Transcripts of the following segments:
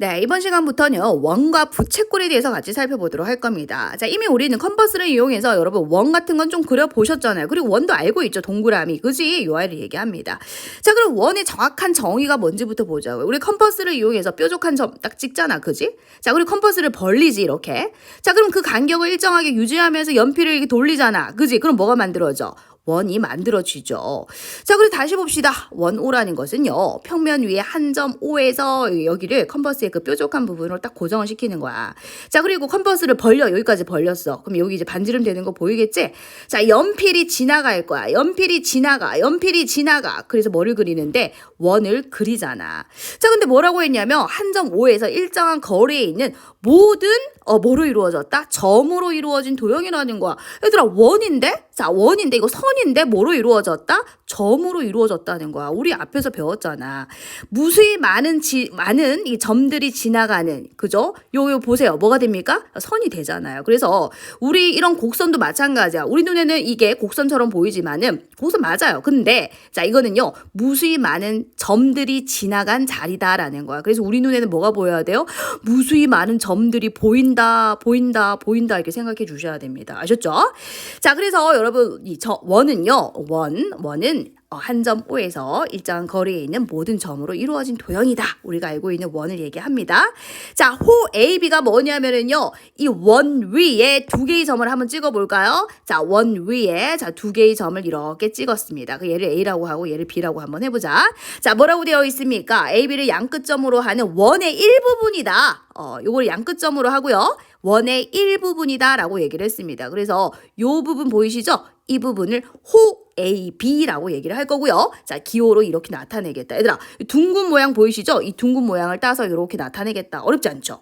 네, 이번 시간부터는요, 원과 부채꼴에 대해서 같이 살펴보도록 할 겁니다. 자, 이미 우리는 컴퍼스를 이용해서 여러분 원 같은 건 좀 그려보셨잖아요. 그리고 원도 알고 있죠. 동그라미. 그지? 요 아이를 얘기합니다. 자, 그럼 원의 정확한 정의가 뭔지부터 보자고요. 우리 컴퍼스를 이용해서 뾰족한 점 딱 찍잖아. 그지? 자, 그리고 컴퍼스를 벌리지, 이렇게. 자, 그럼 그 간격을 일정하게 유지하면서 연필을 이렇게 돌리잖아. 그지? 그럼 뭐가 만들어져? 원이 만들어지죠. 자, 그리고 다시 봅시다. 원 O라는 것은요, 평면 위에 한점 O에서 여기를 컴퍼스의 그 뾰족한 부분으로 딱 고정을 시키는 거야. 자, 그리고 컴퍼스를 벌려. 여기까지 벌렸어. 그럼 여기 이제 반지름 되는 거 보이겠지? 자, 연필이 지나갈 거야. 연필이 지나가. 연필이 지나가. 그래서 뭐를 그리는데? 원을 그리잖아. 자, 근데 뭐라고 했냐면, 한점 O에서 일정한 거리에 있는 모든, 어, 뭐로 이루어졌다? 점으로 이루어진 도형이라는 거야. 얘들아, 원인데? 자, 원인데, 이거 선인데, 뭐로 이루어졌다? 점으로 이루어졌다는 거야. 우리 앞에서 배웠잖아. 무수히 많은 지, 많은 이 점들이 지나가는, 그죠? 요, 요 보세요. 뭐가 됩니까? 선이 되잖아요. 그래서 우리 이런 곡선도 마찬가지야. 우리 눈에는 이게 곡선처럼 보이지만은, 곡선 맞아요. 근데, 자, 이거는요, 무수히 많은 점들이 지나간 자리다라는 거야. 그래서 우리 눈에는 뭐가 보여야 돼요? 무수히 많은 점들이 보인다, 보인다, 보인다, 이렇게 생각해 주셔야 됩니다. 아셨죠? 자, 그래서 여러분, 이 저, 원은요, 원, 원은 어, 한 점 O에서 일정한 거리에 있는 모든 점으로 이루어진 도형이다. 우리가 알고 있는 원을 얘기합니다. 자, 호 AB가 뭐냐면은요, 이 원 위에 두 개의 점을 한번 찍어 볼까요? 자, 원 위에 자, 두 개의 점을 이렇게 찍었습니다. 그 얘를 A라고 하고 얘를 B라고 한번 해 보자. 자, 뭐라고 되어 있습니까? AB를 양끝점으로 하는 원의 일부분이다. 어, 요걸 양끝점으로 하고요. 원의 일부분이다라고 얘기를 했습니다. 그래서 요 부분 보이시죠? 이 부분을 호 A, B라고 얘기를 할 거고요. 자, 기호로 이렇게 나타내겠다. 얘들아, 이 둥근 모양 보이시죠? 이 둥근 모양을 따서 이렇게 나타내겠다. 어렵지 않죠?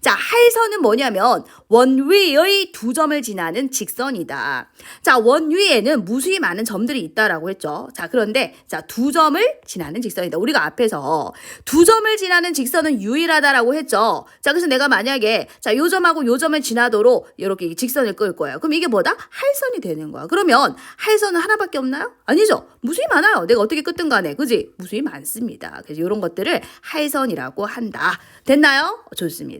자, 할선은 뭐냐면 원 위의 두 점을 지나는 직선이다. 자, 원 위에는 무수히 많은 점들이 있다라고 했죠. 자, 그런데 자, 두 점을 지나는 직선이다. 우리가 앞에서 두 점을 지나는 직선은 유일하다라고 했죠. 자, 그래서 내가 만약에 자, 요 점하고 요 점을 지나도록 이렇게 직선을 끌 거예요. 그럼 이게 뭐다? 할선이 되는 거야. 그러면 할선은 하나밖에 없나요? 아니죠. 무수히 많아요. 내가 어떻게 끄든 간에. 그지? 무수히 많습니다. 그래서 이런 것들을 할선이라고 한다. 됐나요? 좋습니다.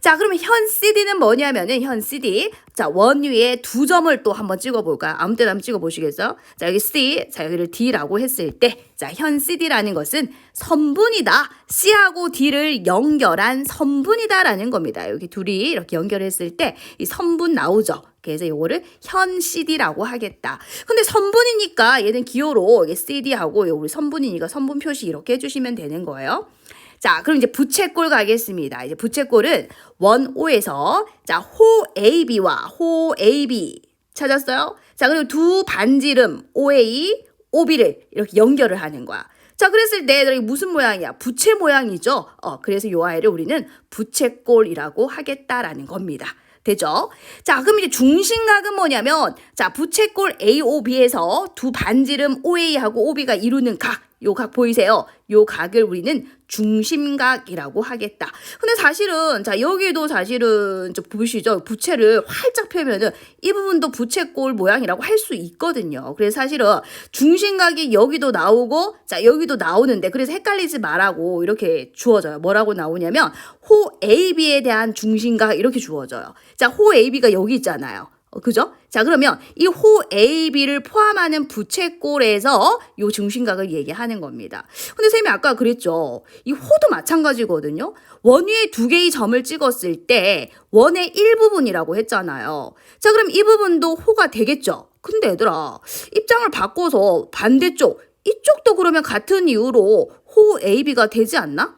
자, 그러면 현 CD는 뭐냐면은 현 CD. 자, 원 위에 두 점을 또 한번 찍어볼까요? 아무 때나 한번 찍어보시겠어요? 자, 여기 C, 자, 여기를 D라고 했을 때, 자, 현 CD라는 것은 선분이다. C하고 D를 연결한 선분이다라는 겁니다. 여기 둘이 이렇게 연결했을 때 이 선분 나오죠. 그래서 요거를 현 CD라고 하겠다. 근데 선분이니까 얘는 기호로 CD하고 우리 선분이니까 선분 표시 이렇게 해주시면 되는 거예요. 자, 그럼 이제 부채꼴 가겠습니다. 이제 부채꼴은 원 O에서 자, 호 AB와 호 AB 찾았어요? 자, 그리고 두 반지름 OA, OB를 이렇게 연결을 하는 거야. 자, 그랬을 때 무슨 모양이야? 부채 모양이죠. 어, 그래서 요 아이를 우리는 부채꼴이라고 하겠다라는 겁니다. 되죠? 자, 그럼 이제 중심각은 뭐냐면, 자, 부채꼴 AOB에서 두 반지름 OA하고 OB가 이루는 각, 요 각 보이세요? 요 각을 우리는 중심각이라고 하겠다. 근데 사실은, 자, 여기도 사실은, 저 보시죠? 부채를 활짝 펴면은 이 부분도 부채꼴 모양이라고 할 수 있거든요. 그래서 사실은 중심각이 여기도 나오고, 자, 여기도 나오는데, 그래서 헷갈리지 말라고 이렇게 주어져요. 뭐라고 나오냐면, 호 AB에 대한 중심각 이렇게 주어져요. 자, 호 AB가 여기 있잖아요. 어, 그죠? 자, 그러면 이 호 AB를 포함하는 부채꼴에서 요 중심각을 얘기하는 겁니다. 근데 쌤이 아까 그랬죠. 이 호도 마찬가지거든요. 원 위에 두 개의 점을 찍었을 때 원의 일부분이라고 했잖아요. 자, 그럼 이 부분도 호가 되겠죠? 근데 얘들아, 입장을 바꿔서 반대쪽, 이쪽도 그러면 같은 이유로 호 AB가 되지 않나?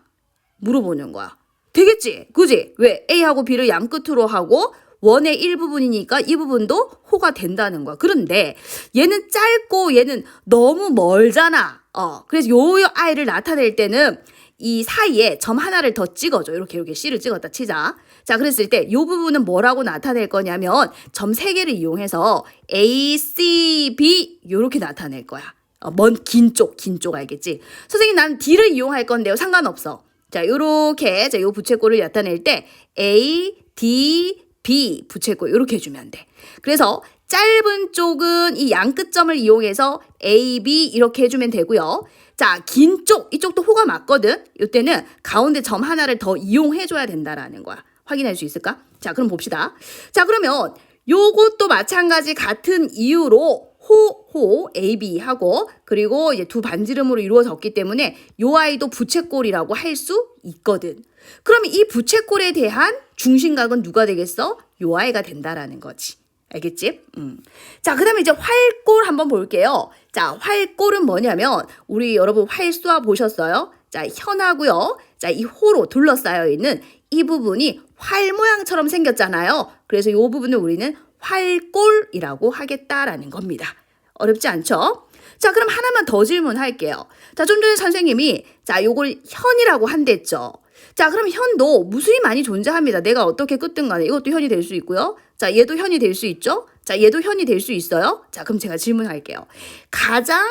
물어보는 거야. 되겠지? 그지? 왜? A하고 B를 양 끝으로 하고 원의 일부분이니까 이 부분도 호가 된다는 거야. 그런데 얘는 짧고 얘는 너무 멀잖아. 어, 그래서 요 아이를 나타낼 때는 이 사이에 점 하나를 더 찍어줘. 이렇게 이렇게 C를 찍었다 치자. 자, 그랬을 때요 부분은 뭐라고 나타낼 거냐면 점 세 개를 이용해서 A, C, B 요렇게 나타낼 거야. 어, 먼긴 쪽, 긴 쪽 알겠지? 선생님 난 D를 이용할 건데요. 상관없어. 자, 요렇게 자, 요 부채꼴을 나타낼 때 A, D, B 부채꼴 이렇게 해주면 돼. 그래서 짧은 쪽은 이 양끝점을 이용해서 A, B 이렇게 해주면 되고요. 자, 긴 쪽, 이쪽도 호가 맞거든. 이때는 가운데 점 하나를 더 이용해줘야 된다라는 거야. 확인할 수 있을까? 자, 그럼 봅시다. 자, 그러면 요것도 마찬가지 같은 이유로 호, 호, A, B 하고 그리고 이제 두 반지름으로 이루어졌기 때문에 요 아이도 부채꼴이라고 할 수 있거든. 그러면 이 부채꼴에 대한 중심각은 누가 되겠어? 요 아이가 된다라는 거지. 알겠지? 음. 자, 그 다음에 이제 활골 한번 볼게요. 자, 활골은 뭐냐면, 우리 여러분 활수화 보셨어요? 자, 현하고요. 자, 이 호로 둘러싸여 있는 이 부분이 활 모양처럼 생겼잖아요. 그래서 이 부분을 우리는 활골이라고 하겠다라는 겁니다. 어렵지 않죠? 자, 그럼 하나만 더 질문할게요. 자, 좀 전에 선생님이 자, 요걸 현이라고 한댔죠. 자, 그럼 현도 무수히 많이 존재합니다. 내가 어떻게 끄든 간에 이것도 현이 될 수 있고요. 자, 얘도 현이 될 수 있죠. 자, 얘도 현이 될 수 있어요. 자, 그럼 제가 질문할게요. 가장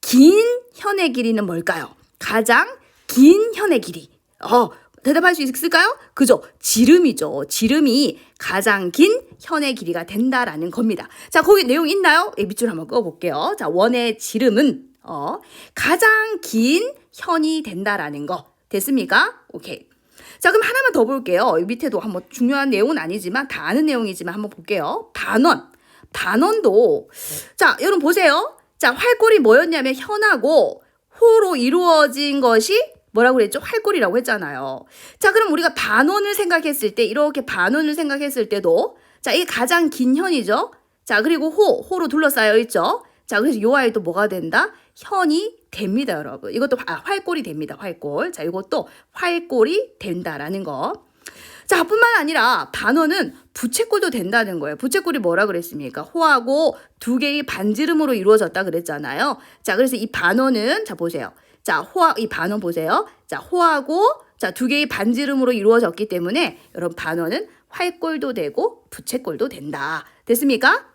긴 현의 길이는 뭘까요? 가장 긴 현의 길이. 어, 대답할 수 있을까요? 그죠? 지름이죠. 지름이 가장 긴 현의 길이가 된다라는 겁니다. 자, 거기 내용 있나요? 예, 밑줄 한번 꺼볼게요. 자, 원의 지름은 어, 가장 긴 현이 된다라는 거. 됐습니까? 오케이. 자, 그럼 하나만 더 볼게요. 이 밑에도 한번 중요한 내용은 아니지만 다 아는 내용이지만 한번 볼게요. 반원. 반원도 자, 여러분 보세요. 자, 활골이 뭐였냐면 현하고 호로 이루어진 것이 뭐라고 그랬죠? 활골이라고 했잖아요. 자, 그럼 우리가 반원을 생각했을 때 이렇게 반원을 생각했을 때도 자, 이게 가장 긴 현이죠. 자, 그리고 호, 호로 둘러싸여 있죠. 자, 그래서 요 아이도 뭐가 된다? 현이 됩니다, 여러분. 이것도 아, 활골이 됩니다. 활골. 자, 이것도 활골이 된다라는 거. 자, 뿐만 아니라 반어는 부채꼴도 된다는 거예요. 부채꼴이 뭐라 그랬습니까? 호하고 두 개의 반지름으로 이루어졌다 그랬잖아요. 자, 그래서 이 반어는 자 보세요. 자, 호하 이 반어 보세요. 자, 호하고 자, 두 개의 반지름으로 이루어졌기 때문에 여러분 반어는 활꼴도 되고 부채꼴도 된다. 됐습니까?